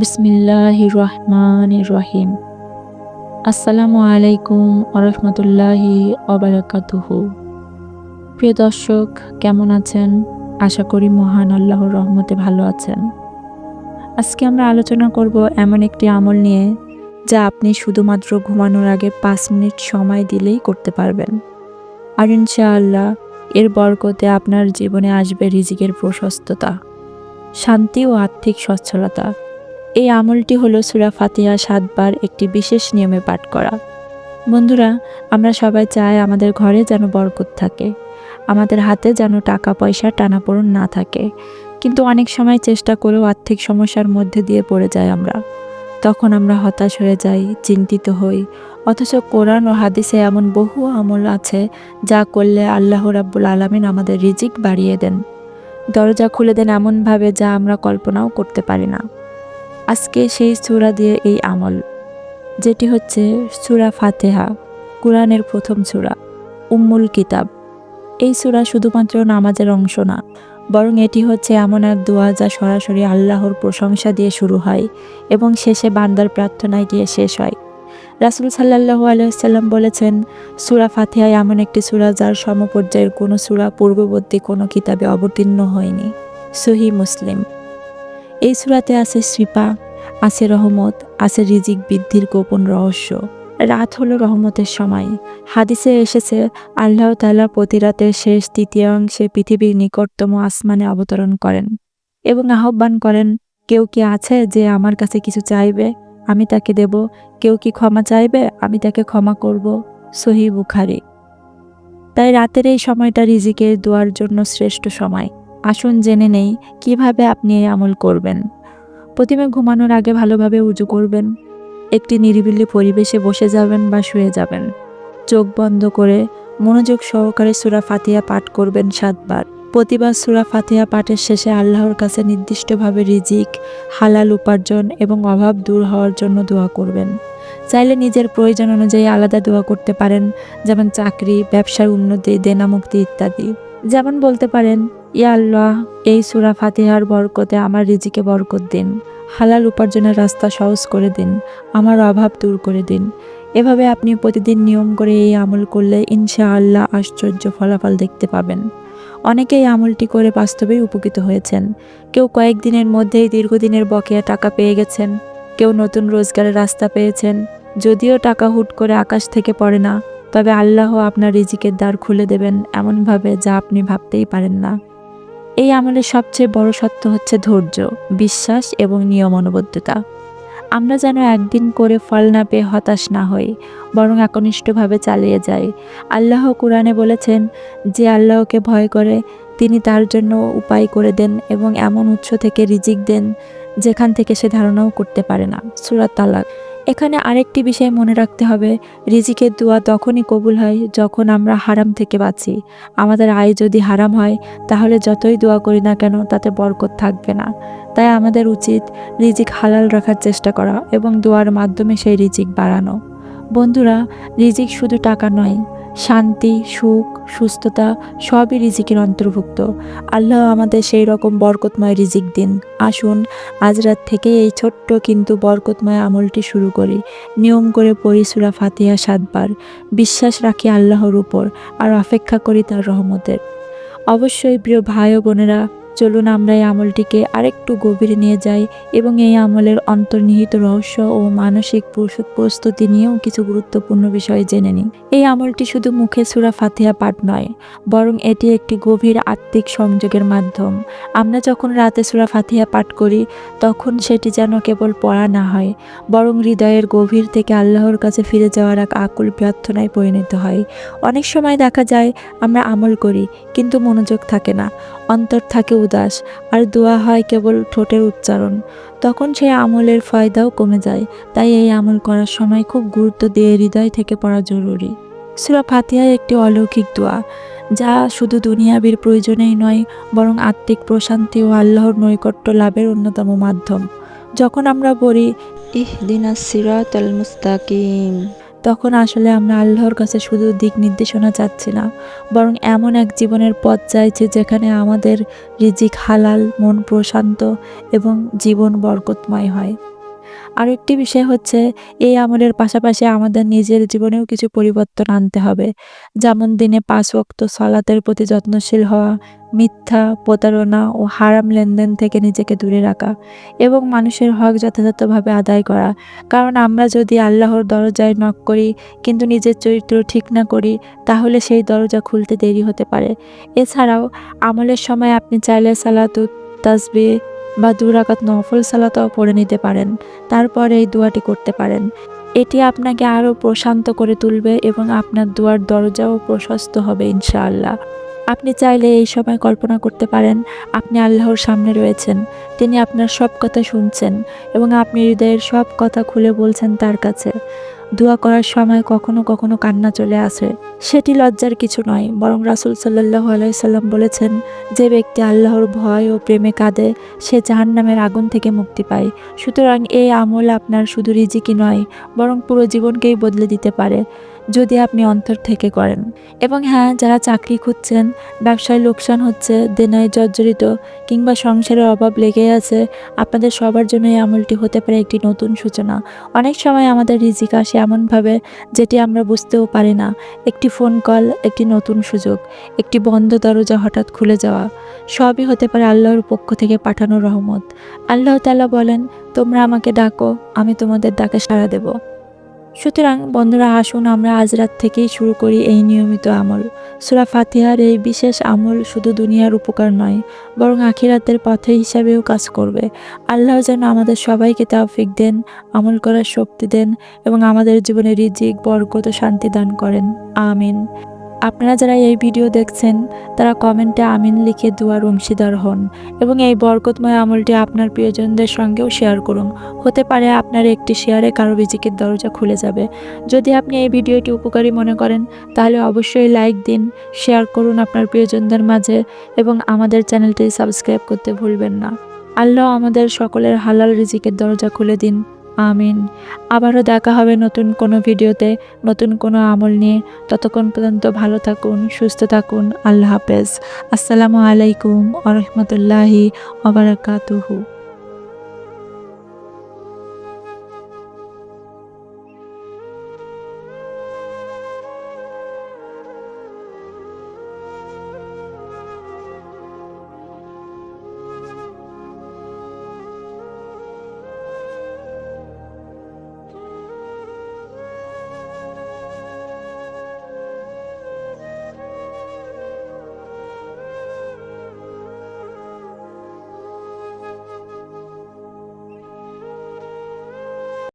বিসমিল্লাহ রহমান রহিম আসসালামু আলাইকুম আরহামতুল্লাহি অবরাকাতুহু প্রিয় দর্শক, কেমন আছেন? আশা করি মহান আল্লাহর রহমতে ভালো আছেন। আজকে আমরা আলোচনা করব এমন একটি আমল নিয়ে যা আপনি শুধুমাত্র ঘুমানোর আগে পাঁচ মিনিট সময় দিলেই করতে পারবেন। আর ইনশাআল্লাহ এর বরকতে আপনার জীবনে আসবে রিজিকের প্রশস্ততা, শান্তি ও আর্থিক সচ্ছলতা। এই আমলটি হলো সুরা ফাতিহা সাতবার একটি বিশেষ নিয়মে পাঠ করা। বন্ধুরা, আমরা সবাই চাই আমাদের ঘরে যেন বরকত থাকে, আমাদের হাতে যেন টাকা পয়সা টানাপোড়ন না থাকে। কিন্তু অনেক সময় চেষ্টা করেও আর্থিক সমস্যার মধ্যে দিয়ে পড়ে যাই আমরা। তখন আমরা হতাশ হয়ে যাই, চিন্তিত হই, অথচ কোরআন ও হাদিসে এমন বহু আমল আছে যা করলে আল্লাহ রাব্বুল আলমিন আমাদের রিজিক বাড়িয়ে দেন। দরজা খুলে দেন এমনভাবে যা আমরা কল্পনাও করতে পারি না। আজকে সেই সূরা দিয়ে এই আমল, যেটি হচ্ছে সূরা ফাতেহা, কোরআনের প্রথম সূরা, উম্মুল কিতাব। এই সূরা শুধুমাত্র নামাজের অংশ না, বরং এটি হচ্ছে এমন এক দোয়া যা সরাসরি আল্লাহর প্রশংসা দিয়ে শুরু হয় এবং শেষে বান্দার প্রার্থনায় গিয়ে শেষ হয়। রাসুল সাল্লাহ আলাইসাল্লাম বলেছেন, সূরা ফাতিহায় এমন একটি সূরা যার সমপর্যায়ের কোনো সূরা পূর্ববর্তী কোনো কিতাবে অবতীর্ণ হয়নি। সহি মুসলিম। এই সূরাতে আছে শ্রীপা আছে রহমত, আছে রিজিক বৃদ্ধির গোপন রহস্য। রাত হলো রহমতের সময়। হাদিসে এসেছে, আল্লাহ তাআলা প্রতি রাতের শেষ তৃতীয়াংশে পৃথিবীর নিকটতম আসমানে অবতরণ করেন এবং আহ্বান করেন, কেউ কি আছে যে আমার কাছে কিছু চাইবে? আমি তাকে দেব। কেউ কি ক্ষমা চাইবে? আমি তাকে ক্ষমা করব। সহি বুখারি। তাই রাতের এই সময়টা রিজিকের দোয়ার জন্য শ্রেষ্ঠ সময়। আসুন জেনে নেই কীভাবে আপনি এই আমল করবেন। প্রতিমা ঘুমানোর আগে ভালোভাবে উজু করবেন। একটি নিরিবিলি পরিবেশে বসে যাবেন বা শুয়ে যাবেন। চোখ বন্ধ করে মনোযোগ সহকারে সুরা ফাতিহা পাঠ করবেন সাতবার। প্রতিবার সুরা ফাতিহা পাঠের শেষে আল্লাহর কাছে নির্দিষ্টভাবে রিজিক, হালাল উপার্জন এবং অভাব দূর হওয়ার জন্য দোয়া করবেন। চাইলে নিজের প্রয়োজন অনুযায়ী আলাদা দোয়া করতে পারেন, যেমন চাকরি, ব্যবসার উন্নতি দেনামুক্তি ইত্যাদি। যেমন বলতে পারেন ইয়া আল্লাহ, এই সুরা ফাতিহার বরকতে আমার রিজিকে বরকত দিন। হালাল উপার্জনের রাস্তা সহজ করে দিন, আমার অভাব দূর করে দিন। এভাবে আপনি প্রতিদিন নিয়ম করে এই আমল করলে ইনশাআল্লাহ আশ্চর্য ফলাফল দেখতে পাবেন। অনেকেই আমলটি করে বাস্তবেই উপকৃত হয়েছেন। কেউ কয়েকদিনের মধ্যেই দীর্ঘদিনের বকেয়া টাকা পেয়ে গেছেন, কেউ নতুন রোজগারের রাস্তা পেয়েছেন। যদিও টাকা হুট করে আকাশ থেকে পড়ে না, তবে আল্লাহ আপনার রিজিকের দ্বার খুলে দেবেন এমনভাবে যা আপনি ভাবতেই পারেন না। এই আমলের সবচেয়ে বড় সত্য হচ্ছে ধৈর্য, বিশ্বাস এবং নিয়মানুবদ্ধতা। আমরা যেন একদিন করে ফল না পেয়ে হতাশ না হই, বরং একনিষ্ঠভাবে চালিয়ে যাই। আল্লাহ কোরআনে বলেছেন, যে আল্লাহকে ভয় করে, তিনি তার জন্য উপায় করে দেন এবং এমন উৎস থেকে রিজিক দেন, যেখান থেকে সে ধারণাও করতে পারে না। সুরাত তালাক। এখানে আরেকটি বিষয় মনে রাখতে হবে। রিজিকের দোয়া তখনই কবুল হয় যখন আমরা হারাম থেকে বাঁচি। আমাদের আয় যদি হারাম হয়, তাহলে যতই দোয়া করি না কেন তাতে বরকত থাকবে না। তাই আমাদের উচিত রিজিক হালাল রাখার চেষ্টা করা এবং দোয়ার মাধ্যমে সেই রিজিক বাড়ানো। বন্ধুরা, রিজিক শুধু টাকা নয় শান্তি, সুখ, সুস্থতা সবই রিজিকের অন্তর্ভুক্ত। আল্লাহ আমাদের সেই রকম বরকতময় রিজিক দিন। আসুন, আজ রাত থেকে এই ছোট্ট কিন্তু বরকতময় আমলটি শুরু করি। নিয়ম করে পড়ি সুরা ফাতিহা সাতবার। বিশ্বাস রাখি আল্লাহর উপর আর অপেক্ষা করি তার রহমতের। অবশ্যই প্রিয় ভাই ও বোনেরা চলুন আমরা এই আমলটিকে আরেকটু গভীরে নিয়ে যাই এবং এই আমলের অন্তর্নিহিত রহস্য ও মানসিক প্রস- প্রস্তুতি নিয়েও কিছু গুরুত্বপূর্ণ বিষয় জেনে নিই। এই আমলটি শুধু মুখে সুরা ফাতিহা পাঠ নয়, বরং এটি একটি গভীর আত্মিক সংযোগের মাধ্যম। আমরা যখন রাতে সুরা ফাতিহা পাঠ করি, তখন সেটি যেন কেবল পড়া না হয়, বরং হৃদয়ের গভীর থেকে আল্লাহর কাছে ফিরে যাওয়ার এক আকুল প্রার্থনায় পরিণত হয়। অনেক সময় দেখা যায়, আমরা আমল করি, কিন্তু মনোযোগ থাকে না, অন্তর থাকে উদাস, আর দোয়া হয় কেবল ঠোঁটের উচ্চারণ। তখন সেই আমলের ফয়দাও কমে যায়, তাই এই আমল করার সময় খুব গুরুত্ব দিয়ে হৃদয় থেকে পড়া জরুরি। সুরা ফাতিহা একটি অলৌকিক দোয়া, যা শুধু দুনিয়াবির প্রয়োজনেই নয়, বরং আত্মিক প্রশান্তি ও আল্লাহর নৈকট্য লাভের অন্যতম মাধ্যম। যখন আমরা পড়ি ইহদিনা সিরাতাল মুস্তাকিম। তখন আসলে আমরা আল্লাহর কাছে শুধু দিক নির্দেশনা চাচ্ছি না, বরং এমন এক জীবনের পথ চাইছি যেখানে আমাদের রিজিক হালাল, মন প্রশান্ত এবং জীবন বরকতময় হয়। আরও একটি বিষয় হচ্ছে, এই আমলের পাশাপাশি আমাদের নিজের জীবনেও কিছু পরিবর্তন আনতে হবে। যেমন দিনে পাঁচ ওয়াক্ত সলাতের প্রতি যত্নশীল হওয়া, মিথ্যা, প্রতারণা ও হারাম লেনদেন থেকে নিজেকে দূরে রাখা এবং মানুষের হক যথাযথভাবে আদায় করা। কারণ আমরা যদি আল্লাহর দরজায় নক করি কিন্তু নিজের চরিত্র ঠিক না করি, তাহলে সেই দরজা খুলতে দেরি হতে পারে। এছাড়াও, আমলের সময় আপনি চাইলে সালাতু তাসবি বা দুরাকাত নফল সালাতাও পড়ে নিতে পারেন তারপরে এই দোয়াটি করতে পারেন। এটি আপনাকে আরও প্রশান্ত করে তুলবে এবং আপনার দুয়ার দরজাও প্রশস্ত হবে ইনশাআল্লাহ। আপনি চাইলে এই সময় কল্পনা করতে পারেন, আপনি আল্লাহর সামনে রয়েছেন, তিনি আপনার সব কথা শুনছেন এবং আপনি হৃদয়ের সব কথা খুলে বলছেন তার কাছে। দোয়া করার সময় কখনো কখনো কান্না চলে আসে। সেটি লজ্জার কিছু নয়, বরং রাসুল সাল্লাহ আলাইসাল্লাম বলেছেন, যে ব্যক্তি আল্লাহর ভয় ও প্রেমে কাঁদে, সে জাহান নামের আগুন থেকে মুক্তি পায়। সুতরাং এই আমল আপনার শুধু রিজিকি নয়, বরং পুরো জীবনকেই বদলে দিতে পারে। যদি আপনি অন্তর থেকে করেন। এবং হ্যাঁ যারা চাকরি খুঁজছেন, ব্যবসায় লোকসান হচ্ছে, দেনায় জর্জরিত, কিংবা সংসারের অভাব লেগে আছে, আপনাদের সবার জন্য এই আমলটি হতে পারে একটি নতুন সূচনা। অনেক সময় আমাদের রিজিক আসে এমনভাবে, যেটি আমরা বুঝতেও পারি না। একটি ফোন কল একটি নতুন সুযোগ, একটি বন্ধ দরজা হঠাৎ খুলে যাওয়া, সবই হতে পারে আল্লাহর পক্ষ থেকে পাঠানো রহমত। আল্লাহ তালা বলেন, তোমরা আমাকে ডাকো, আমি তোমাদের ডাকে সাড়া দেব। সুতরাং, বন্ধুরা, আসুন আমরা আজ রাত থেকেই শুরু করি এই নিয়মিত আমল। সুরা ফাতিহার এই বিশেষ আমল শুধু দুনিয়ার উপকার নয়, বরং আখিরাতের পথে হিসাবেও কাজ করবে। আল্লাহ যেন আমাদের সবাইকে তাওফিক দেন, আমল করার শক্তি দেন এবং আমাদের জীবনে রিজিক, বরকত শান্তি দান করেন। আমিন। আপনারা যারা এই ভিডিও দেখছেন, তারা কমেন্টে আমিন লিখে দুয়ার অংশীদার হন এবং এই বরকতময় আমলটি আপনার প্রিয়জনদের সঙ্গেও শেয়ার করুন। হতে পারে আপনার একটি শেয়ারে কারও রিজিকের দরজা খুলে যাবে। যদি আপনি এই ভিডিওটি উপকারী মনে করেন, তাহলে অবশ্যই লাইক দিন, শেয়ার করুন আপনার প্রিয়জনদের মাঝে এবং আমাদের চ্যানেলটি সাবস্ক্রাইব করতে ভুলবেন না। আল্লাহ আমাদের সকলের হালাল রিজিকের দরজা খুলে দিন। আমিন। আবারও দেখা হবে নতুন কোনো ভিডিওতে, নতুন কোনো আমল নিয়ে। ততক্ষণ পর্যন্ত ভালো থাকুন, সুস্থ থাকুন। আল্লাহ হাফেজ। আসসালামু আলাইকুম আ রহমতুল্লাহি ওবরাকাতুহু